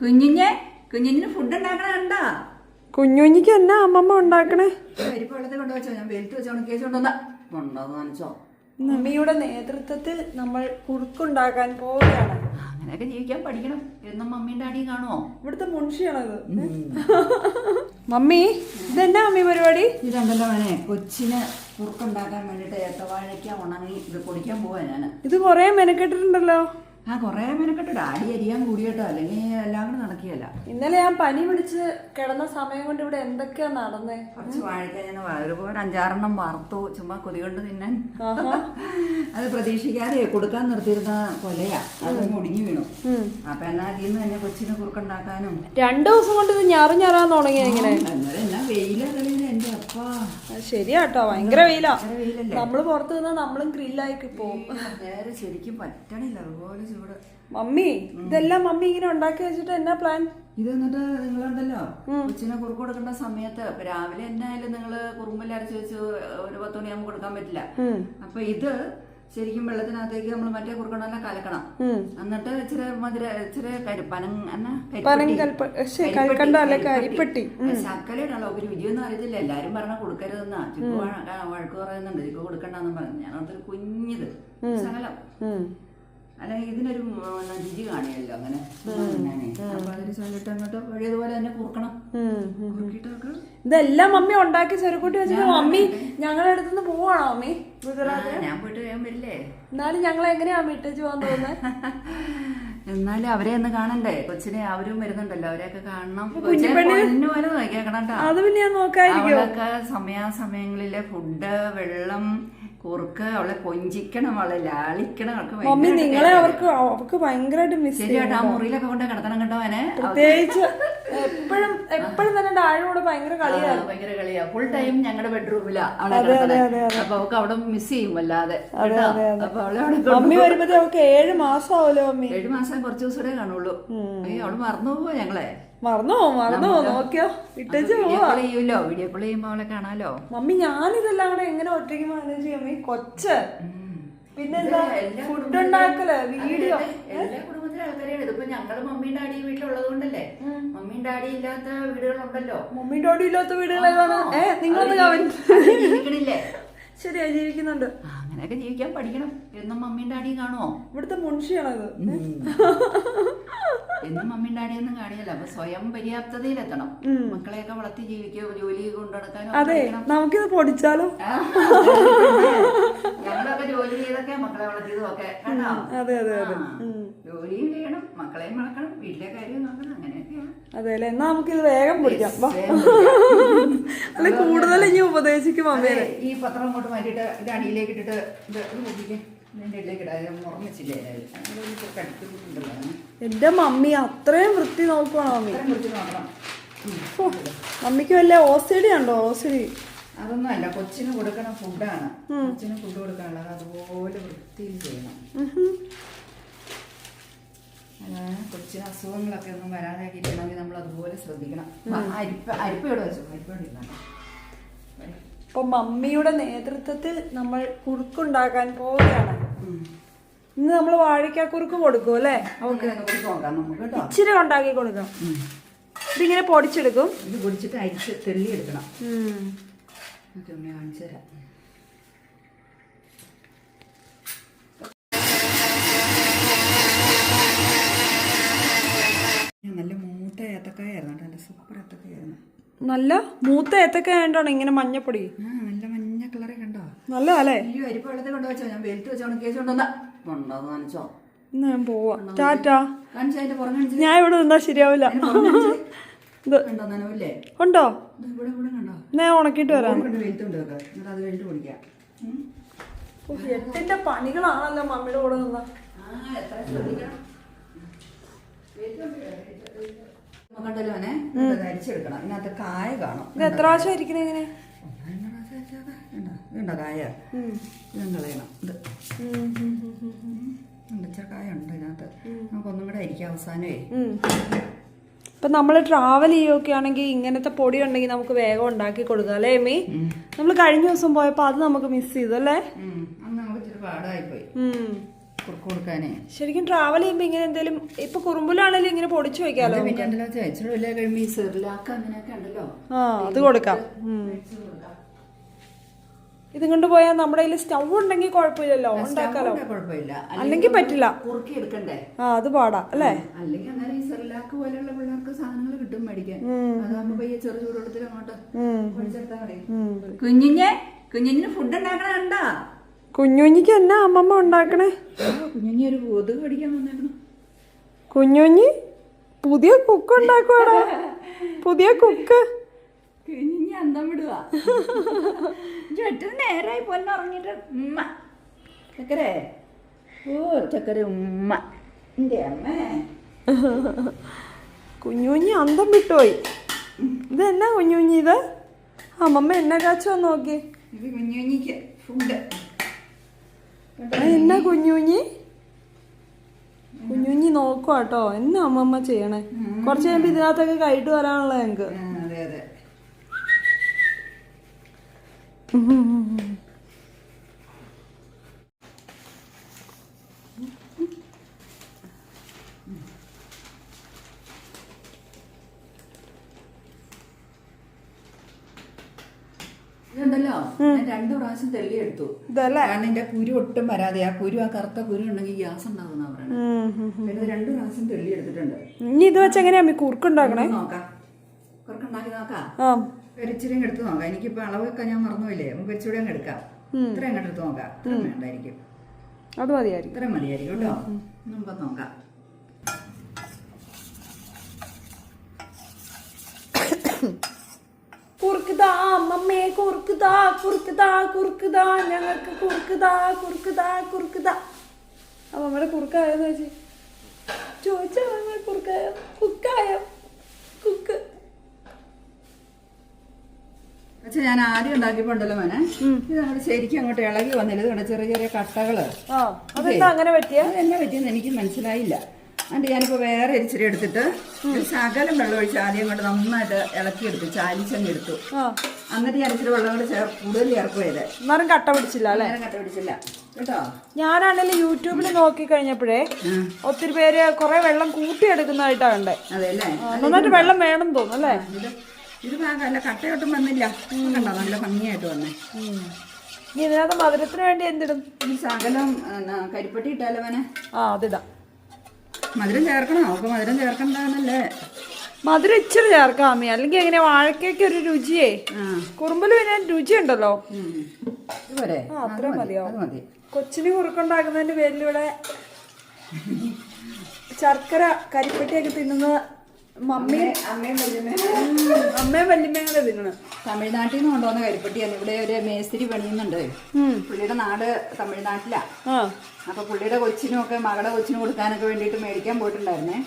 കുഞ്ഞിഞ്ഞെ കുഞ്ഞിഞ്ഞിന് food ഉണ്ടാക്കണ കണ്ടോ? കുഞ്ഞുഞ്ഞിക്ക് എന്നാ അമ്മമ്മ ഉണ്ടാക്കണേ? പരിപ്പ് വെള്ളത്തിൽ കൊണ്ടുവച്ചോ ഞാൻ വെയിലത്ത് വെച്ചോ കൊണ്ടുവന്ന്. നനച്ചോ മമ്മിയുടെ നേതൃത്വത്തിൽ നമ്മൾ കുറുക്കുണ്ടാക്കാൻ പോവുകയാണ്. അങ്ങനെയൊക്കെ ജീവിക്കാൻ പഠിക്കണം. എന്നും മമ്മീന്റെ ഡാഡിയും കാണുമോ ഇവിടുത്തെ മുൻഷിയാണത് മമ്മി ഇതെന്നാ മമ്മി പരിപാടി? ഇതുണ്ടല്ലോ മോനെ കൊച്ചിന് കുറുക്കുണ്ടാക്കാൻ വേണ്ടിട്ട് ഏത്തവാഴയ്ക്ക ഉണങ്ങി ഇത് പൊടിക്കാൻ പോവാ ഞാൻ ഇത് കൊറേ മെനക്കെട്ടിട്ടുണ്ടല്ലോ. ആ കുറേ മെനക്കെട്ടോ. ഡാഡി അരിയാൻ കൂടിയിട്ടോ അല്ലെങ്കിൽ എല്ലാം കൂടെ നടക്കുകയല്ല. ഇന്നലെ ഞാൻ പനി പിടിച്ച് കിടന്ന സമയം കൊണ്ട് ഇവിടെ എന്തൊക്കെയാ നടന്നേ? കുറച്ച് വാഴയ്ക്ക ഞാൻ ഒരുപോലെ അഞ്ചാറെണ്ണം വറുത്തു. ചുമ്മാ കൊതി കൊണ്ട് തിന്നാൻ. അത് പ്രതീക്ഷിക്കാതെ കൊടുക്കാൻ നിർത്തിയിരുന്ന കൊലയാ. അത് മുടിഞ്ഞു വീണു. അപ്പൊ എന്നാ അതിൽ നിന്ന് തന്നെ കൊച്ചിനെ കുറുക്കുണ്ടാക്കാനും. രണ്ടു ദിവസം കൊണ്ട് ഇത് ഞാറ് ഞാറാൻ തുടങ്ങിയ എങ്ങനെ എന്നാ അത് ശരിയാട്ടോ. ഭയങ്കര വെയിലാ. നമ്മൾ പുറത്ത് നിന്നാ നമ്മളും ഗ്രില്ലായി പോവും ശരിക്കും പറ്റണില്ല. അതുപോലെ ചൂട്. മമ്മി ഇതെല്ലാം മമ്മി ഇങ്ങനെ ഉണ്ടാക്കി വെച്ചിട്ട് എന്നാ പ്ലാൻ ഇത് എന്നിട്ട് നിങ്ങളുണ്ടല്ലോ? കൊച്ചിനെ കുറുക്ക് കൊടുക്കേണ്ട സമയത്ത് രാവിലെ എന്നായാലും നിങ്ങൾ കുറുമ്പെല്ലാം അരച്ച് വെച്ച് ഒരു പത്ത് മണിയാകുമ്പോൾ കൊടുക്കാൻ പറ്റില്ല. അപ്പൊ ഇത് ശരിക്കും വെള്ളത്തിനകത്തേക്ക് നമ്മൾ മറ്റേ കുറുക്കണെല്ലാം കലക്കണം. എന്നിട്ട് ഇച്ചിരി മധുര ഇച്ചിരി കരു ശർക്കരയുടെ ഒരു രുചിയൊന്നും അറിയത്തില്ല. എല്ലാരും പറഞ്ഞ കൊടുക്കരുതെന്നാ. ചിക്കു വഴ- വഴക്ക് പറയുന്നുണ്ട്. ചിക്കു കൊടുക്കണ്ടെന്നും പറഞ്ഞു. അതൊരു കുഞ്ഞിത്. ശകലം അല്ലെങ്കിൽ ഇതിനൊരു രുചി കാണിയല്ലോ അങ്ങനെ. അപ്പൊ അങ്ങോട്ട് പഴയതുപോലെ തന്നെ കുറുക്കണം. ഇതെല്ലാം മമ്മി ഉണ്ടാക്കി ചെറുക്കൂട്ടി വെച്ചിട്ട് മമ്മി ഞങ്ങളുടെ അടുത്തുനിന്ന് പോവാണോ മമ്മി ഗുജറാത്ത്? ഞാൻ പോയിട്ട് വേഗം വരില്ലേ? എന്നാലും ഞങ്ങൾ എങ്ങനെയാ വിട്ടേച്ച് പോകാൻ തോന്നുന്നത് എന്നാലും അവരെ ഒന്ന് കാണണ്ടേ? കൊച്ചിനെ അവരും വരുന്നുണ്ടല്ലോ അവരെയൊക്കെ കാണണം. പോലെ നോക്കിയേക്കണം കേട്ടോ. അത് പിന്നെ ഞാൻ നോക്കായിരിക്കും സമയാസമയങ്ങളിലെ ഫുഡ് വെള്ളം കുറുക്ക് അവളെ കൊഞ്ചിക്കണം അവളെ ലാളിക്കണം അവൾക്ക് മമ്മി നിങ്ങളെ അവർക്ക് അവർക്ക് ഭയങ്കരമായിട്ട് മിസ് ചെയ്യാട്ടോ ശരിയാട്ടോ ആ മുറിയിലൊക്കെ കൊണ്ട് കിടത്തണം കേട്ടോ അവനെ? പ്രത്യേകിച്ച് എപ്പോഴും എപ്പോഴും തന്നെ ആഴോട് ഭയങ്കര കളിയാണ്. ഭയങ്കര കളിയാ. ഫുൾ ടൈം ഞങ്ങളുടെ ബെഡ്റൂമിലാ അവളെ അപ്പൊ അവൾക്ക് അവിടെ മിസ് ചെയ്യും അല്ലാതെ. അപ്പൊ അവളെ അവിടെ മമ്മി അവർക്ക് ഏഴ് മാസം ആവുമല്ലോ മമ്മി. ഏഴ് മാസം കുറച്ച് ദിവസം കൂടെ കാണുള്ളൂ അവൾ മറന്നു പോവോ ഞങ്ങളെ. മറന്നോ? മറന്നോ? നോക്കിയോ? വിട്ടേച്ച് വീഡിയോ പോവാ. ചെയ്യൂലോ? വീഡിയോ കോൾ ചെയ്യുമ്പോ അവളെ കാണാലോ? മമ്മി ഞാനിതെല്ലാം കൂടെ എങ്ങനെ ഒറ്റയ്ക്ക് മാനേജ് ചെയ്യും? മമ്മി കൊച്ച്. പിന്നെന്താ ഫുഡ് ഉണ്ടാക്കൽ വീഡിയോ. എല്ലാ കുടുംബത്തിലെ ആൾക്കാരെയാണ് ഇതിപ്പോ ഞങ്ങളുടെ മമ്മിയും ഡാഡിയും വീട്ടിലുള്ളത് കൊണ്ടല്ലേ മമ്മിയും ഡാഡി ഇല്ലാത്ത വീടുകളുണ്ടല്ലോ. മമ്മിയും ഡാഡി ഇല്ലാത്ത വീടുകൾ ഏതാണ്? ഏ നിങ്ങളൊന്ന് കമന്റ് അവർ ജീവിക്കണില്ലേ? ശരിയാ ജീവിക്കുന്നുണ്ട്. അങ്ങനെയൊക്കെ ജീവിക്കാൻ പഠിക്കണം. എന്നും മമ്മിയും ഡാഡിയും കാണുമോ ഇവിടുത്തെ മുൻഷിയാണത്. എന്നും മമ്മിയും ഡാഡിയൊന്നും കാണിയല്ല അപ്പൊ സ്വയം പര്യാപ്തതയിലെത്തണം. മക്കളെയൊക്കെ വളർത്തി ജീവിക്കോ ജോലി കൊണ്ടുനടക്കാനോ അതെ നമുക്കിത് പൊടിച്ചാലോ? ഞങ്ങളൊക്കെ ജോലി ചെയ്തൊക്കെ മക്കളെ വളർത്തിയതും ഒക്കെ. കണ്ടോ? അതെ അതെ അതെ. ജോലിയും ചെയ്യണം മക്കളെയും വളർക്കണം വീട്ടിലെ കാര്യം നോക്കണം അങ്ങനെയൊക്കെയാണ് അതെ അല്ലേ? എന്നാ നമുക്കിത് വേഗം പൊടിക്കാം. പിടിക്കാം. അല്ലെ കൂടുതൽ ഇനി ഉപദേശിക്കും അമ്മേ ഈ പത്രം അങ്ങോട്ട് മാറ്റിയിട്ട് ഇത് അടിയിലേക്ക് ഇട്ടിട്ട് ഇത് ഇത് എന്റെ മമ്മി അത്രയും വൃത്തി നോക്കുവാണോ മമ്മി. മമ്മിക്ക് വല്ല ഓസിഡി ഉണ്ടോ? ഓസിഡി. അതൊന്നും അല്ല കൊച്ചിന് കൊടുക്കണ ഫുഡാണ്. കൊച്ചിന് ഫുഡ് കൊടുക്കാനുള്ളത് അതുപോലെ വൃത്തിയിൽ ചെയ്യണം. കൊച്ചിന് അസുഖങ്ങളൊക്കെ ഒന്നും ഇരിക്കണമെങ്കിൽ നമ്മൾ അതുപോലെ ശ്രദ്ധിക്കണം. അരിപ്പ അരിപ്പയോടെ വെച്ചു? അരിപ്പയോടെ ഇരുന്നാണ് അപ്പൊ മമ്മിയുടെ നേതൃത്വത്തിൽ നമ്മൾ കുറുക്കുണ്ടാക്കാൻ പോവുകയാണ്. ഇന്ന് നമ്മൾ വാഴയ്ക്കാക്കുറുക്ക് കൊടുക്കും അല്ലേ? ഇച്ചിരി ഉണ്ടാക്കി കൊടുക്കാം. ഇതിങ്ങനെ പൊടിച്ചെടുക്കും. ഇത് പൊടിച്ചിട്ട് അരിച്ച് തെള്ളി എടുക്കണം കാണിച്ചു തരാം. നല്ല മൂത്ത ഏത്തക്കായായിരുന്നു കേട്ടോ നല്ല സൂപ്പർ ഏത്തക്കായായിരുന്നു. നല്ല മൂത്ത ഇങ്ങനെ മഞ്ഞപ്പൊടി ആ നല്ല മഞ്ഞ കളറെ കണ്ടോ നല്ല അല്ലേ അയ്യോ അരിപ്പ് വെള്ളത്തിൽ കൊണ്ടുവച്ചോ ഞാൻ വെയിലത്ത് വെച്ചോണ്ട് കേസ് കൊണ്ടുവന്ന കൊണ്ടുവന്ന് കാണിച്ചോ ഇന്ന് ഞാൻ പോവാ ടാറ്റാ കാണിച്ചോ അതിന്റെ പുറം കാണിച്ചു ഞാൻ ഇവിടെ നിന്നാ ശരിയാവില്ല ഇത് കണ്ടോ നനവില്ലേ ഉണ്ടോ ഇത് ഇവിടെ ഇവിടെ കണ്ടോ ഞാൻ ഉണക്കിയിട്ട് വരാം കൊണ്ട് വെയിലത്ത് കൊണ്ട് വെക്കാം എന്നിട്ട് അത് വെയിലത്ത് പൊടിക്കാം ഉം. ഓ, എട്ടിന്റെ പണികളാണല്ലോ മമ്മിയുടെ കൂടെ നിന്ന ആ, എത്ര ശ്രദ്ധിക്കണം. നമുക്കുണ്ടല്ലോ അവനെ ഇത് അരിച്ചെടുക്കണം ഇതിനകത്ത് കായ കാണും ഇത് എത്ര പ്രാവശ്യം ഇരിക്കണേ ഇങ്ങനെ കണ്ടോ? കായ ഇതും കളയണം. ഇത്. ഇച്ചിരി കായ ഉണ്ട് ഇതിനകത്ത്. നമുക്കൊന്നും കൂടെ അരിക്കാം അവസാനമേ. ഇപ്പൊ നമ്മൾ ട്രാവൽ ചെയ്യുകയൊക്കെ ആണെങ്കിൽ ഇങ്ങനത്തെ പൊടി ഉണ്ടെങ്കിൽ നമുക്ക് വേഗം ഉണ്ടാക്കി കൊടുക്കാം അല്ലേ എമ്മി നമ്മൾ കഴിഞ്ഞ ദിവസം പോയപ്പോ അത് നമുക്ക് മിസ് ചെയ്തു അല്ലേ? ശരിക്കും ട്രാവൽ ചെയ്യുമ്പോ ഇങ്ങനെ എന്തെങ്കിലും ഇപ്പൊ കുറുമ്പിലാണെങ്കിലും ഇങ്ങനെ പൊടിച്ചു വെക്കാലോ ആ അത് കൊടുക്കാം. ഇതും കൊണ്ട് പോയാൽ നമ്മുടെ കയ്യിൽ സ്റ്റൗ ഉണ്ടെങ്കിൽ കുഴപ്പമില്ലല്ലോ ഉണ്ടാക്കാലോ. കുഴപ്പമില്ല. അല്ലെങ്കിൽ പറ്റില്ല. കുറുക്കി എടുക്കണ്ടേ ആ അത് പാടാ അല്ലേ? അല്ലെങ്കിൽ അന്നേരം ഈ സെറിലാക്ക് പോലെയുള്ള പിള്ളേർക്ക് സാധനങ്ങൾ കിട്ടും മേടിക്കാൻ. അതാകുമ്പോ പയ്യെ ചെറു ചൂടുവെള്ളത്തിൽ അങ്ങോട്ട് ഒഴിച്ചെടുത്താൽ മതി. കുഞ്ഞിഞ്ഞെ കുഞ്ഞിഞ്ഞിന് ഫുഡ് ഉണ്ടാക്കണ കണ്ടാ? കുഞ്ഞുഞ്ഞിക്ക് എന്നാ അമ്മമ്മ ഉണ്ടാക്കണേ? കുഞ്ഞിഞ്ഞി ഒരു കൊതുക് കടിക്കാൻ വന്നേക്കണം. കുഞ്ഞുഞ്ഞി പുതിയ കുക്ക് ഉണ്ടാക്കുവാടാ. പുതിയ കുക്ക് കുഞ്ഞിഞ്ഞി അന്തം വിടുക. ചുറ്റും നേരായി ഉമ്മ. ചക്കരേ ഓ ചക്കര ഉമ്മ. അമ്മേ. കുഞ്ഞുഞ്ഞി അന്തം വിട്ടുപോയി. ഇത് എന്നാ കുഞ്ഞുഞ്ഞി ഇത്? അമ്മമ്മ എന്നെ കാച്ചോ നോക്കി. ഇത് കുഞ്ഞുഞ്ഞിക്ക് ഫുഡ് എന്നാ കുഞ്ഞുഞ്ഞി? കുഞ്ഞുഞ്ഞി നോക്കുവാട്ടോ. എന്നാ അമ്മമ്മ ചെയ്യണേ? കുറച്ച് കഴിയുമ്പോ ഇതിനകത്തൊക്കെ കഴിട്ട് വരാനുള്ള ഞങ്ങക്ക് അതെ അതെ ഇതുണ്ടല്ലോ? ഞാൻ രണ്ടു പ്രാവശ്യം തെള്ളിയെടുത്തു ഇതല്ലേ? കാരണം എന്റെ കുരു ഒട്ടും വരാതെ ആ കുരു ആ കറുത്ത കുരു ഉണ്ടെങ്കിൽ ഗ്യാസ് ഉണ്ടാകുന്ന രണ്ടു പ്രാവശ്യം തെള്ളിയെടുത്തിട്ടുണ്ട് ഇനി ഇത് വെച്ച് എങ്ങനെയാ കുറുക്കുണ്ടാക്കണേ നോക്കാം. കുറുക്കുണ്ടാക്കി നോക്കാം. ആ ഒരു ഇച്ചിരി അങ്ങ് എടുത്ത് നോക്കാം. എനിക്കിപ്പോ അളവൊക്കെ ഞാൻ മറന്നുപോയില്ലേ? നമുക്ക് ഇച്ചിരി അങ്ങ് എടുക്കാം. ഇത്രയും അങ്ങോട്ട് എടുത്ത് നോക്കാം. ഇത്രയും വേണ്ടായിരിക്കും. അത് മതിയായിരിക്കും. ഇത്രയും മതിയായിരിക്കും കേട്ടോ. നമുക്ക് നോക്കാം. കുറുക്കുതാ അമ്മമ്മേ കുറുക്കുതാ കുറുക്കുതാ കുറുക്കുതാ ഞങ്ങൾക്ക് കുറുക്കുതാ കുറുക്കുതാ കുറുക്കുതാ. അമ്മമ്മയുടെ കുറുക്കായോന്ന് വെച്ച് ചോദിച്ചാ കുറുക്കായോ? കുക്കായോ കുക്ക് പക്ഷെ ഞാൻ ആദ്യം ഉണ്ടാക്കിയപ്പോണ്ടല്ലോ മോനെ. ഇത് അങ്ങോട്ട് ശരിക്കും അങ്ങോട്ട് ഇളകി വന്നില്ല ഇത് ചെറിയ ചെറിയ കട്ടകൾ. അങ്ങനെ പറ്റിയെന്നെ പറ്റിയെന്ന് എനിക്ക് മനസ്സിലായില്ല. അതുകൊണ്ട് ഞാനിപ്പോ വേറെ ഇച്ചിരി എടുത്തിട്ട് ശകലം വെള്ളം ഒഴിച്ച് ആദ്യം കൊണ്ട് നന്നായിട്ട് ഇളക്കിയെടുത്തു ചാലിച്ചങ്ങ് എടുത്തു അന്നിട്ട് എന്നിട്ട് ഞാൻ ഇച്ചിരി വെള്ളം കൂടെ ചേർ കൂടുതൽ ചേർക്കുകയത് എന്നാലും കട്ട പിടിച്ചില്ല അല്ലേ? കട്ട പിടിച്ചില്ല. കേട്ടോ? ഞാനാണെങ്കിൽ യൂട്യൂബിൽ നോക്കി കഴിഞ്ഞപ്പോഴേ ഒത്തിരി പേര് കുറെ വെള്ളം കൂട്ടിയെടുക്കുന്നതായിട്ടാ കണ്ടേ. അതെ അല്ലേ? നന്നായിട്ട് വെള്ളം വേണം തോന്നുന്നു അല്ലേ? ഇത് ഭാഗമല്ല കട്ടയൊട്ടും വന്നില്ല. കണ്ടോ നല്ല ഭംഗിയായിട്ട് വന്നേ. ഇനി ഇതിനകത്ത് മധുരത്തിന് വേണ്ടി എന്തിടും? ഈ ശകലം കരിപ്പട്ടി ഇട്ടാലോ അവനെ ആ അതിടാം. മധുരം ചേർക്കണോ അപ്പൊ മധുരം ചേർക്കണ്ടെന്നല്ലേ. മധുരം ഇച്ചിരി ചേർക്കാം അമ്മി. അല്ലെങ്കിൽ എങ്ങനെ വാഴക്കേക്ക് ഒരു രുചിയേ. കുറുമ്പൽ പിന്നെ രുചി ഉണ്ടല്ലോ ഉം. ഇത് ആ അത്രയും മതിയാവും കൊച്ചിന് കുറുക്കുണ്ടാക്കുന്നതിന്റെ പേരിലൂടെ ശർക്കര കരിപ്പെട്ടിയൊക്കെ തിന്നുന്ന മമ്മിയും അമ്മയും അമ്മയും വല്യമ്മയും കൂടെ തിന്നണ്. തമിഴ്നാട്ടിൽ നിന്ന് കൊണ്ടുവന്ന കരിപ്പട്ടിയാണ് ഇവിടെ ഒരു മേസ്തിരി പണിയുന്നുണ്ട്. പുള്ളിയുടെ നാട് തമിഴ്നാട്ടിലാ. അപ്പൊ പുള്ളിയുടെ കൊച്ചിനും ഒക്കെ മകളുടെ കൊച്ചിനും കൊടുക്കാനൊക്കെ വേണ്ടിയിട്ട് മേടിക്കാൻ പോയിട്ടുണ്ടായിരുന്നേ.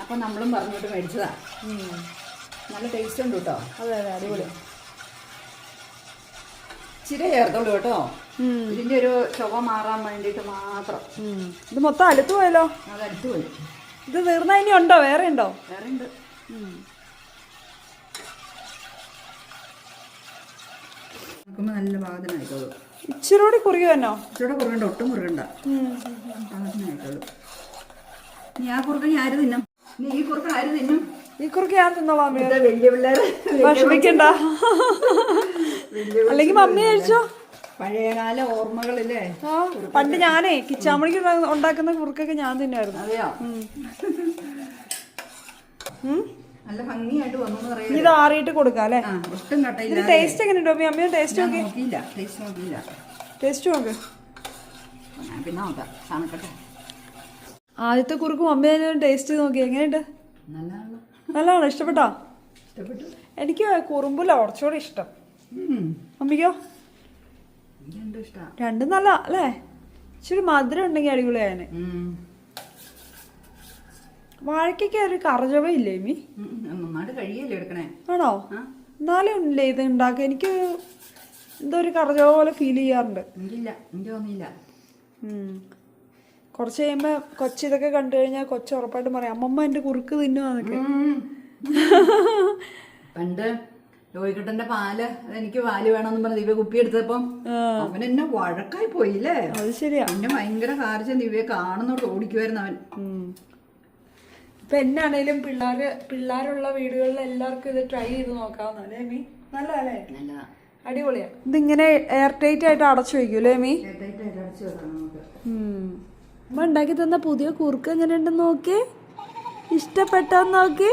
അപ്പൊ നമ്മളും പറഞ്ഞിട്ട് മേടിച്ചതാ. നല്ല ടേസ്റ്റ് ഉണ്ട് കേട്ടോ. അതെ അതെ അടിപൊളി. ഇച്ചിരി ചേർത്തോളൂ കേട്ടോ. ഇതിന്റെ ഒരു ചുവ മാറാൻ വേണ്ടിയിട്ട് മാത്രം. ഇത് മൊത്തം അലുത്ത് പോയല്ലോ? അത് അടുത്ത് പോയി. ഇത് തീർന്ന ഇനി ഉണ്ടോ? വേറെ ഉണ്ടോ? വേറെ ഉണ്ട്. നോക്കുമ്പോ നല്ല പാകത്തിനായിക്കോളൂ ഇച്ചിരി കൂടി കുറുകി വന്നോ ഇച്ചിരി കുറുകണ്ട ഒട്ടും കുറുകണ്ട. പാകത്തിനായിക്കോളൂ നീ ആ കുറുക്ക ആര് തിന്നും? നീ ഈ കുറുക്ക ആര് തിന്നും? ഈ കുറുക്ക് ഞാൻ തിന്നോളാം വലിയ പിള്ളേർ വിഷമിക്കണ്ട. അല്ലെങ്കിൽ മമ്മി കഴിച്ചോ? പഴയകാല ഓർമ്മകളില്ലേ? ആ പണ്ട് ഞാനേ കിച്ചാമണിക്ക് ഉണ്ടാക്കുന്ന കുറുക്കൊക്കെ ഞാൻ തന്നെയായിരുന്നു. അതെയോ? നല്ല ഭംഗിയായിട്ട് വന്നു പറയാം ഇത് ആറിയിട്ട് കൊടുക്കാം അല്ലേ? ഒട്ടും കട്ടയില്ല ടേസ്റ്റ് എങ്ങനെ ഉണ്ടോ അമ്മ? ടേസ്റ്റ് നോക്കി. നോക്കിയില്ല ടേസ്റ്റ് നോക്കിയില്ല. ടേസ്റ്റ് നോക്ക്. പിന്നെ ആദ്യത്തെ കുറുക്കും അമ്മ ടേസ്റ്റ് നോക്കി. എങ്ങനെയുണ്ട്? നല്ലതാണോ? ഇഷ്ടപ്പെട്ടോ? ഇഷ്ടപ്പെട്ടു. എനിക്ക് കുറുമ്പില്ല കുറച്ചുകൂടി ഇഷ്ടം. ഉം. രണ്ടും നല്ല അല്ലേ? ഇച്ചിരി മധുരം ഉണ്ടെങ്കിൽ അടിപൊളിയാണ് വാഴക്കൊക്കെ ഒരു കറജവയില്ലേ ഇല്ലേ മീ നന്നായിട്ട് കഴിയല്ലേ എടുക്കണേ? ആണോ? എന്നാലും ഇല്ലേ ഇത് ഉണ്ടാക്കുക എനിക്ക് എന്തോ ഒരു കറചവ പോലെ ഫീൽ ചെയ്യാറുണ്ട്. കുറച്ച് കഴിയുമ്പോ കൊച്ചി ഇതൊക്കെ കണ്ടു കഴിഞ്ഞാൽ കൊച്ചു ഉറപ്പായിട്ടും പറയാം അമ്മമ്മ എന്റെ കുറുക്ക് തിന്നുവാന്നൊക്കെ. പണ്ട് ടോയ്ക്കട്ടന്റെ പാൽ എനിക്ക് പാൽ വേണമെന്ന് പറഞ്ഞ് ദിവ്യ കുപ്പി എടുത്തപ്പം അവൻ എന്നെ വഴക്കായി പോയില്ലേ? അത് ശരിയാ. എന്നെ ഭയങ്കര കാർച്ച ദിവ്യ കാണുന്നോട്ട് ഓടിക്കുമായിരുന്നു അവൻ. ഇപ്പൊ എന്നാണേലും പിള്ളേര് പിള്ളേരുള്ള വീടുകളിൽ എല്ലാവർക്കും ഇത് ട്രൈ ചെയ്ത് നോക്കാവുന്നല്ലേ മീ നല്ലതല്ലേ? നല്ലതാ. അടിപൊളിയാ. ഇതിങ്ങനെ എയർ ടൈറ്റ് ആയിട്ട് അടച്ചു വയ്ക്കൂലേ മീ. അമ്മ ഉണ്ടാക്കി തന്ന പുതിയ കുറുക്ക് എങ്ങനെയുണ്ടെന്ന് നോക്കി. ഇഷ്ടപ്പെട്ടോന്ന് നോക്കി.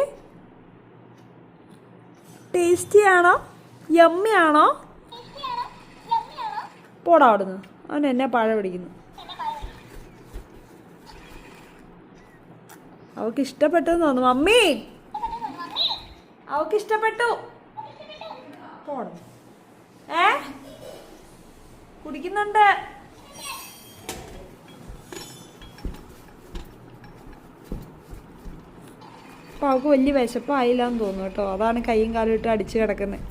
ടേസ്റ്റി ആണോ യമ്മി ആണോ പോടാ അവിടുന്ന്. അവൻ എന്നെ പഴ പിടിക്കുന്നു. അവക്ക് ഇഷ്ടപ്പെട്ടെന്ന് തോന്നുന്നു. മമ്മി! അവക്ക് ഇഷ്ടപ്പെട്ടു പോടാ. ഏ? കുടിക്കുന്നുണ്ട്. അപ്പോൾ അവൾക്ക് വലിയ വിശപ്പായില്ലാന്ന് തോന്നുന്നു കേട്ടോ. അതാണ് കൈയും കാലും ഇട്ട് അടിച്ച് കിടക്കുന്നത്